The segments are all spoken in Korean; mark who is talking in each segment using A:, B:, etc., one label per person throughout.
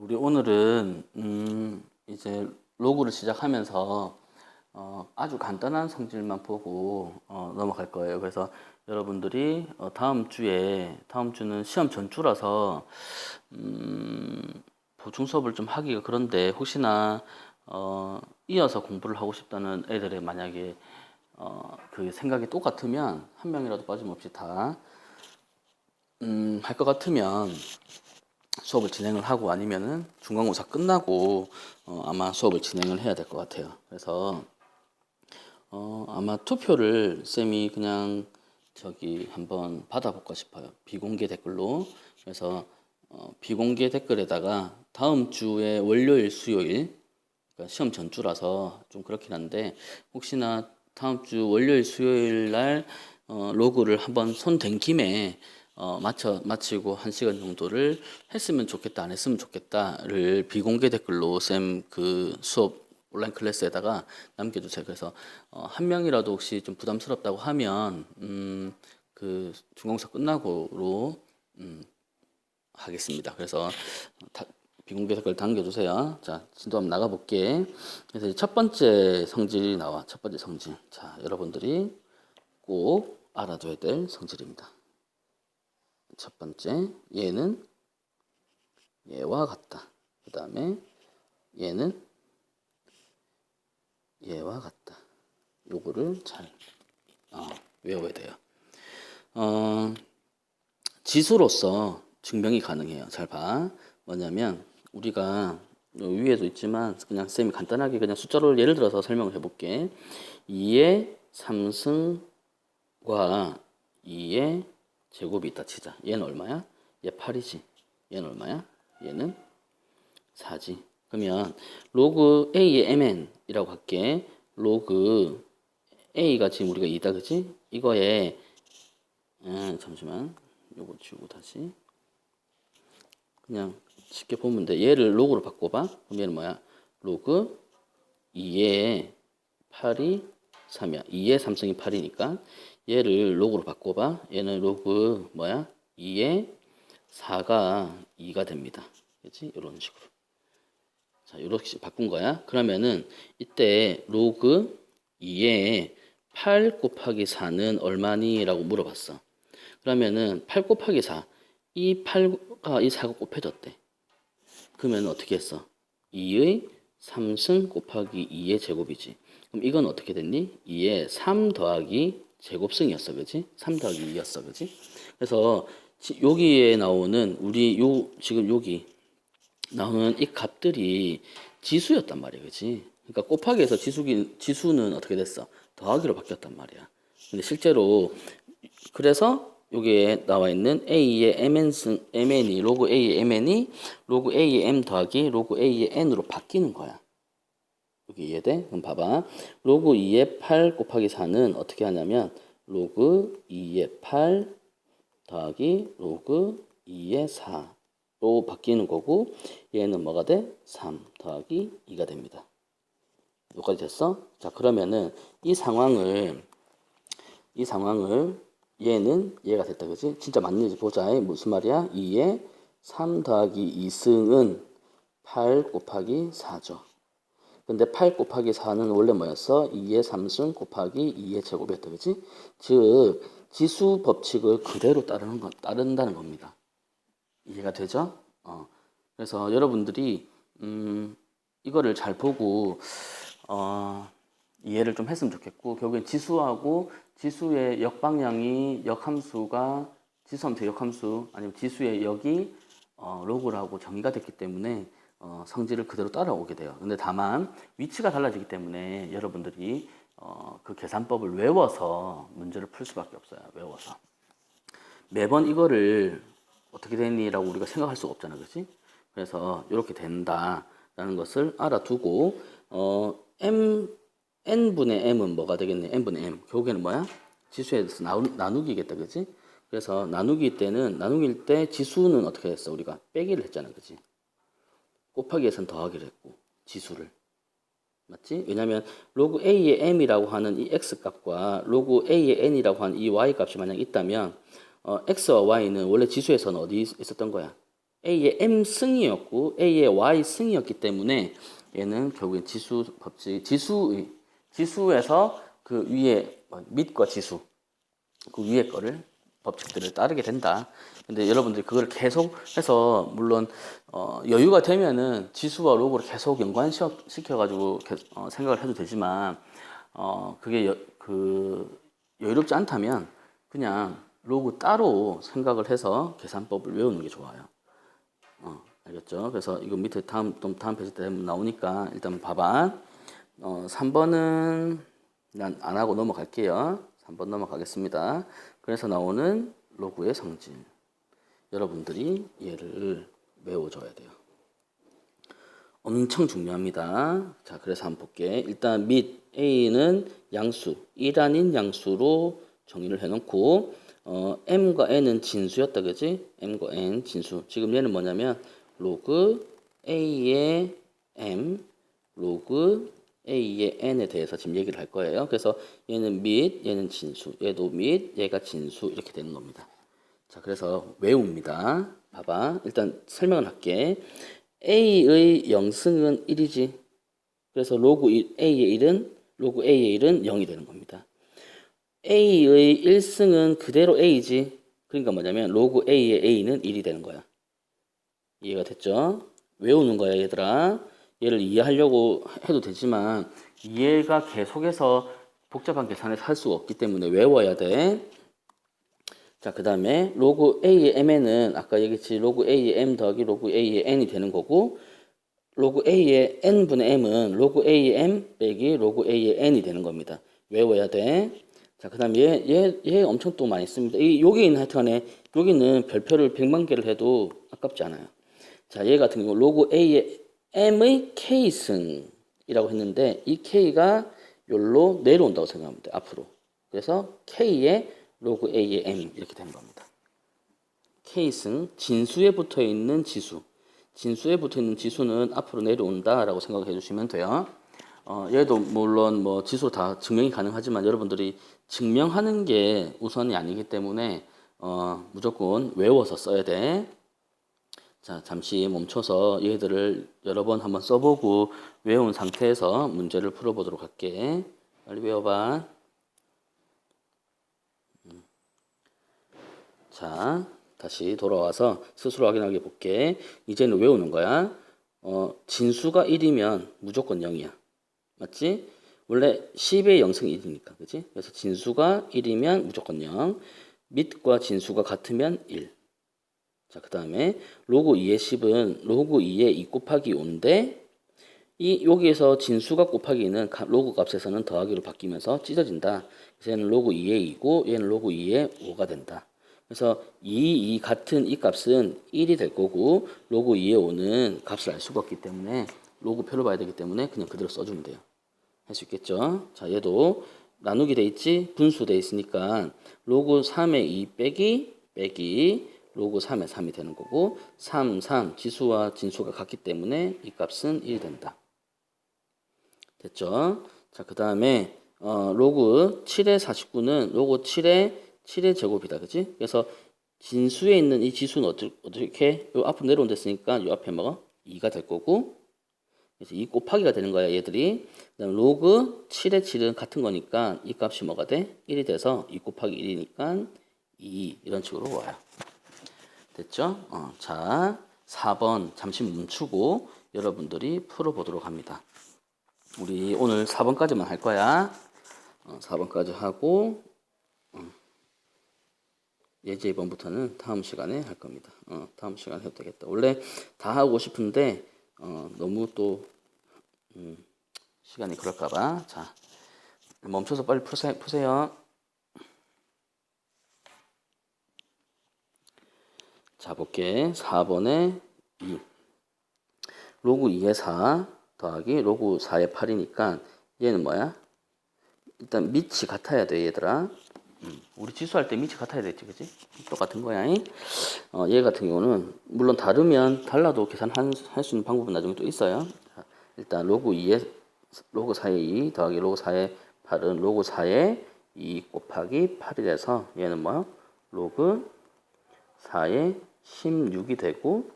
A: 우리 오늘은 음 이제 로그를 시작하면서 어 아주 간단한 성질만 보고 어 넘어갈 거예요. 그래서 여러분들이 어 다음 주에 다음 주는 시험 전주라서 음 보충 수업을 좀 하기가 그런데 혹시나 어 이어서 공부를 하고 싶다는 애들의 만약에 어 그 생각이 똑같으면 한 명이라도 빠짐없이 다 음, 할 것 같으면 수업을 진행을 하고 아니면은 중간고사 끝나고 어, 아마 수업을 진행을 해야 될 것 같아요. 그래서 어, 아마 투표를 쌤이 그냥 저기 한번 받아볼까 싶어요. 비공개 댓글로. 그래서 어, 비공개 댓글에다가 다음 주에 월요일, 수요일 그러니까 시험 전주라서 좀 그렇긴 한데 혹시나 다음 주 월요일, 수요일 날 어, 로그를 한번 손 댄 김에 어, 마쳐 마치고 한 시간 정도를 했으면 좋겠다, 안 했으면 좋겠다를 비공개 댓글로 쌤 그 수업 온라인 클래스에다가 남겨주세요. 그래서 어, 한 명이라도 혹시 좀 부담스럽다고 하면 음, 그 중공사 끝나고로 음, 하겠습니다. 그래서 다, 비공개 댓글 남겨주세요. 자, 진도 한번 나가볼게. 그래서 첫 번째 성질이 나와. 첫 번째 성질. 자, 여러분들이 꼭 알아둬야 될 성질입니다. 첫 번째, 얘는 얘와 같다. 그 다음에 얘는 얘와 같다. 요거를 잘 어, 외워야 돼요. 어, 지수로서 증명이 가능해요. 잘 봐. 뭐냐면 우리가 요 위에도 있지만 그냥 쌤이 간단하게 그냥 숫자로 예를 들어서 설명을 해볼게. 2의 3승과 2의 제곱이 있다 치자. 얘는 얼마야? 얘 8이지. 얘는 얼마야? 얘는 4지. 그러면 로그 A의 MN이라고 할게. 로그 A가 지금 우리가 2다 그지? 이거에 아, 잠시만. 요거 지우고 다시. 그냥 쉽게 보면 돼. 얘를 로그로 바꿔봐. 그럼 얘는 뭐야? 로그 2의 8이 3이야. 2의 3승이 8이니까 얘를 로그로 바꿔봐. 얘는 로그 뭐야? 2의 4가 2가 됩니다. 그렇지? 이런 식으로. 자, 이렇게 바꾼 거야. 그러면은 이때 로그 2의 8 곱하기 4는 얼마니?라고 물어봤어. 그러면은 8 곱하기 4. 이 8가 이 4가 곱해졌대. 그러면 어떻게 했어? 2의 3승 곱하기 2의 제곱이지. 그럼 이건 어떻게 됐니? 2의 3 더하기 제곱승이었어. 그지? 3 더하기 2였어. 그지? 그래서 지- 여기에 나오는 우리 요 지금 여기 나오는 이 값들이 지수였단 말이야. 그지? 그러니까 곱하기에서 지수기 지수는 어떻게 됐어? 더하기로 바뀌었단 말이야. 근데 실제로 그래서 여기에 나와 있는 a의 mn 승 mn이 로그 a의 mn이 로그 a의 m 더하기 로그 a의 n으로 바뀌는 거야. 여기 이해돼? 그럼 봐봐. 로그 2의 8 곱하기 4는 어떻게 하냐면 로그 2의 8 더하기 로그 2의 4로 바뀌는 거고 얘는 뭐가 돼? 3 더하기 2가 됩니다. 여기까지 됐어? 자 그러면은 이 상황을 이 상황을 얘는 얘가 됐다 그지? 진짜 맞는지 보자. 무슨 말이야? 2의 3 더하기 2승은 8 곱하기 4죠. 근데 8 곱하기 4는 원래 뭐였어? 2의 3승 곱하기 2의 제곱이었다 그지? 즉 지수 법칙을 그대로 따르는 것 따른다는 겁니다. 이해가 되죠? 어. 그래서 여러분들이 음, 이거를 잘 보고 어, 이해를 좀 했으면 좋겠고 결국엔 지수하고 지수의 역방향이 역함수가 지수함수 역함수 아니면 지수의 역이 어, 로그라고 정의가 됐기 때문에 어, 성질을 그대로 따라오게 돼요. 근데 다만 위치가 달라지기 때문에 여러분들이 어, 그 계산법을 외워서 문제를 풀 수밖에 없어요. 외워서 매번 이거를 어떻게 되니라고 우리가 생각할 수가 없잖아, 그렇지? 그래서 이렇게 된다라는 것을 알아두고 어, m n 분의 m은 뭐가 되겠네? n 분의 m 결국에는 뭐야? 지수에 대해서 나누, 나누 기겠다, 그렇지? 그래서 나누기 때는 나누기일 때 지수는 어떻게 했어? 우리가 빼기를 했잖아, 그렇지? 곱하기에선 더하기를 했고 지수를 맞지? 왜냐하면 로그 a의 m이라고 하는 이 x 값과 로그 a의 n이라고 하는 이 y 값이 만약 있다면 어, x와 y는 원래 지수에서는 어디 있- 있었던 거야? A의 M 승이었고 A의 Y 승이었기 때문에 얘는 결국엔 지수 법칙 지수의 지수에서 그 위에 뭐 밑과 지수 그 위에 거를 법칙들을 따르게 된다. 근데 여러분들이 그걸 계속 해서 물론 어, 여유가 되면은 지수와 로그를 계속 연관시켜 가지고 어, 생각을 해도 되지만 어, 그게 여, 그 여유롭지 않다면 그냥 로그 따로 생각을 해서 계산법을 외우는 게 좋아요. 어, 알겠죠? 그래서 이거 밑에 다음 또 다음 페이지 때 나오니까 일단 봐봐. 어, 3번은 난 안 하고 넘어갈게요. 3번 넘어가겠습니다. 그래서 나오는 로그의 성질. 여러분들이 얘를 외워줘야 돼요. 엄청 중요합니다. 자, 그래서 한번 볼게. 일단 밑 A는 양수, 1 아닌 양수로 정의를 해놓고 어, M과 N은 진수였다, 그지? M과 N 진수. 지금 얘는 뭐냐면 로그 A의 M, 로그 A의 N에 대해서 지금 얘기를 할 거예요. 그래서 얘는 밑, 얘는 진수, 얘도 밑, 얘가 진수 이렇게 되는 겁니다. 자, 그래서 외웁니다. 봐봐. 일단 설명을 할게. A의 영승은 1이지. 그래서 로그 1, A의 1은 로그 A의 1은 0이 되는 겁니다. A의 1승은 그대로 A지. 그러니까 뭐냐면 로그 A의 A는 1이 되는 거야. 이해가 됐죠? 외우는 거야, 얘들아. 얘를 이해하려고 해도 되지만 이해가 계속해서 복잡한 계산에서 할 수가 없기 때문에 외워야 돼. 자, 그 다음에 로그 A의 M에는 아까 얘기했지 로그 A의 M 더하기 로그 A의 N이 되는 거고 로그 A의 N분의 M은 로그 A의 M 빼기 로그 A의 N이 되는 겁니다. 외워야 돼. 자, 그 다음에 얘, 얘, 얘 엄청 또 많이 씁니다. 이, 여기 있는 하여튼간에 여기는 별표를 100만 개를 해도 아깝지 않아요. 자, 얘 같은 경우 로그 A의 M의 K승이라고 했는데 이 K가 요로 내려온다고 돼, 앞으로. 그래서 K의 로그 A의 M 이렇게 되는 겁니다. K승, 진수에 붙어 있는 지수. 진수에 붙어 있는 지수는 앞으로 내려온다라고 생각해 주시면 돼요. 어, 얘도 물론 뭐 지수 다 증명이 가능하지만 여러분들이 증명하는 게 우선이 아니기 때문에 어, 무조건 외워서 써야 돼. 자, 잠시 멈춰서 얘들을 여러 번 한번 써보고 외운 상태에서 문제를 풀어보도록 할게. 빨리 외워봐. 자, 다시 돌아와서 스스로 확인하게 볼게. 이제는 외우는 거야. 어, 진수가 1이면 무조건 0이야. 맞지? 원래 10의 0승이 1이니까. 그지? 그래서 진수가 1이면 무조건 0. 밑과 진수가 같으면 1. 자, 그 다음에 로그 2의 10은 로그 2의 2 곱하기 5인데 이 여기에서 진수가 곱하기는 로그 값에서는 더하기로 바뀌면서 찢어진다. 그래서 얘는 로그 2의 2고 얘는 로그 2의 5가 된다. 그래서 이, 이 같은 이 값은 1이 될 거고 로그 2의 5는 값을 알 수가 없기 때문에 로그 표를 봐야 되기 때문에 그냥 그대로 써주면 돼요. 할 수 있겠죠? 자, 얘도 나누기 돼 있지? 분수 돼 있으니까 로그 3의 2 빼기 빼기 로그 3의 3이 되는 거고 3, 3 지수와 진수가 같기 때문에 이 값은 1이 된다. 됐죠? 자, 그 다음에 어, 로그 7의 49는 로그 7의 7의 제곱이다. 그지? 그래서 진수에 있는 이 지수는 어떻게, 어떻게 요 앞으로 내려온댔으니까 요 앞에 뭐가 2가 될 거고 그래서 2 곱하기가 되는 거야, 얘들이. 그다음 로그 7의 7은 같은 거니까 이 값이 뭐가 돼? 1이 돼서 2 곱하기 1이니까 2 이런 식으로 와요. 됐죠? 어, 자, 4번 잠시 멈추고 여러분들이 풀어보도록 합니다. 우리 오늘 4번까지만 할 거야. 어, 4번까지 하고 어, 예제 2번부터는 다음 시간에 할 겁니다. 어, 다음 시간에 해도 되겠다. 원래 다 하고 싶은데 어, 너무 또 음, 시간이 그럴까봐 자 멈춰서 빨리 푸세, 푸세요. 자 볼게 4번에 2 로그 2의 4 더하기 로그 4의 8이니까 얘는 뭐야? 일단 밑이 같아야 돼 얘들아 음, 우리 지수할 때 밑이 같아야 되지 그지? 똑같은 거야 어, 얘 같은 경우는 물론 다르면 달라도 계산할 수 있는 방법은 나중에 또 있어요 자, 일단 로그 2의 로그 4의 2 더하기 로그 4의 8은 로그 4의 2 곱하기 8이 돼서 얘는 뭐야? 로그 4의 16이 되고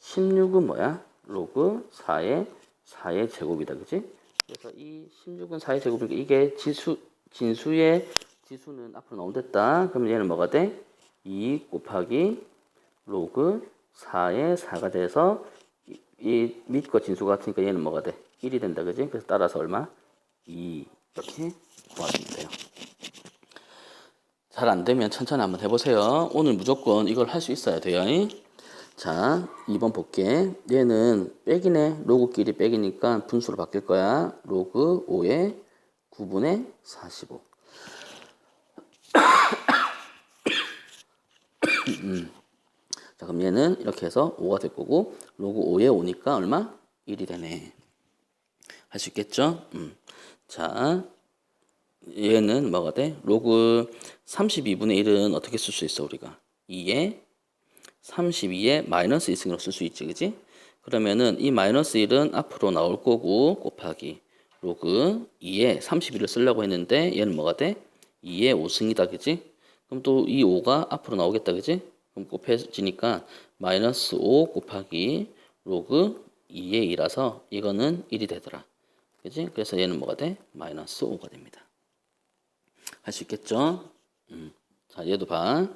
A: 16은 뭐야? 로그 4의 4의 제곱이다. 그지? 그래서 이 16은 4의 제곱이니까 이게 지수, 진수의 지수는 앞으로 나온댔다. 그럼 얘는 뭐가 돼? 2 곱하기 로그 4의 4가 돼서 이, 이 밑과 진수가 같으니까 얘는 뭐가 돼? 1이 된다. 그지? 그래서 따라서 얼마? 2 이렇게 구하시면 돼요. 잘 안 되면 천천히 한번 해보세요. 오늘 무조건 이걸 할 수 있어야 돼요. 자, 2번 볼게. 얘는 빼기네. 로그끼리 빼기니까 분수로 바뀔 거야. 로그 5의 9분의 45. 음. 자, 그럼 얘는 이렇게 해서 5가 될 거고, 로그 5에 5니까 얼마? 1이 되네. 할 수 있겠죠? 음. 자, 얘는 뭐가 돼? 로그 32분의 1은 어떻게 쓸 수 있어, 우리가? 2에 32에 마이너스 2승으로 쓸 수 있지, 그지? 그러면은 이 마이너스 1은 앞으로 나올 거고, 곱하기 로그 2에 31을 쓰려고 했는데, 얘는 뭐가 돼? 2에 5승이다, 그지? 그럼 또 이 5가 앞으로 나오겠다, 그지? 그럼 곱해지니까 마이너스 5 곱하기 로그 2의 2라서 이거는 1이 되더라. 그지? 그래서 얘는 뭐가 돼? 마이너스 5가 됩니다. 할 수 있겠죠? 음. 자, 얘도 봐.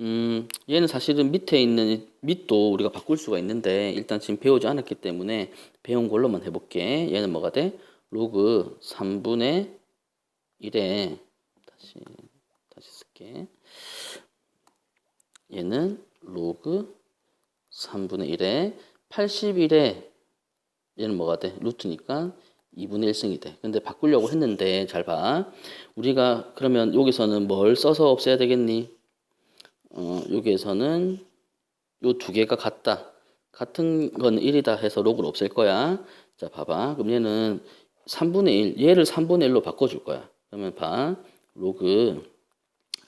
A: 음, 얘는 사실은 밑에 있는 밑도 우리가 바꿀 수가 있는데 일단 지금 배우지 않았기 때문에 배운 걸로만 해볼게. 얘는 뭐가 돼? 로그 3분의 1에 다시 다시 쓸게. 얘는 로그 3분의 1에 81에 얘는 뭐가 돼? 루트니까 2분의 1승이 돼. 근데 바꾸려고 했는데 잘 봐. 우리가 그러면 여기서는 뭘 써서 없애야 되겠니? 어, 여기에서는 요 두 개가 같다. 같은 건 1이다 해서 로그를 없앨 거야. 자, 봐봐. 그럼 얘는 3분의 1, 얘를 3분의 1로 바꿔줄 거야. 그러면 봐. 로그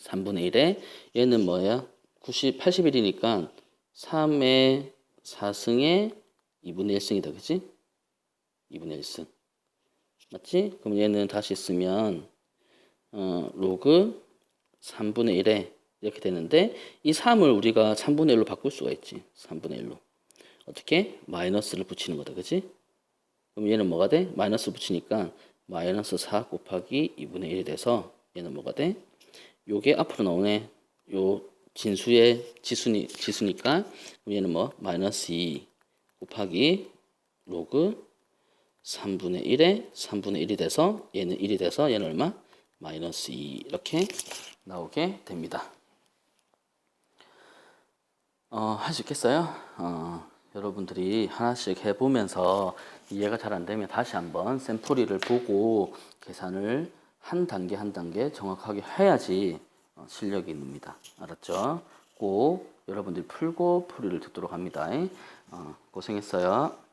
A: 3분의 1에 얘는 뭐야? 90, 81이니까 3의 4승에 2분의 1승이다. 그치? 2분의 1승. 맞지? 그럼 얘는 다시 쓰면 어, 로그 3분의 1에 이렇게 되는데 이 3을 우리가 3분의 1로 바꿀 수가 있지. 3분의 1로. 어떻게? 마이너스를 붙이는 거다. 그치? 그럼 얘는 뭐가 돼? 마이너스 붙이니까 마이너스 4 곱하기 2분의 1이 돼서 얘는 뭐가 돼? 요게 앞으로 나오네. 요 진수의 지수니, 지수니까 얘는 뭐? 마이너스 2 곱하기 로그 3분의 1에 3분의 1이 돼서 얘는 1이 돼서 얘는 얼마? 마이너스 2 이렇게 나오게 됩니다. 어, 할 수 있겠어요? 어, 여러분들이 하나씩 해보면서 이해가 잘 안 되면 다시 한번 샘플리를 보고 계산을 한 단계 한 단계 정확하게 해야지 어, 실력이 늡니다. 알았죠? 꼭 여러분들이 풀고 풀이를 듣도록 합니다. 어, 고생했어요.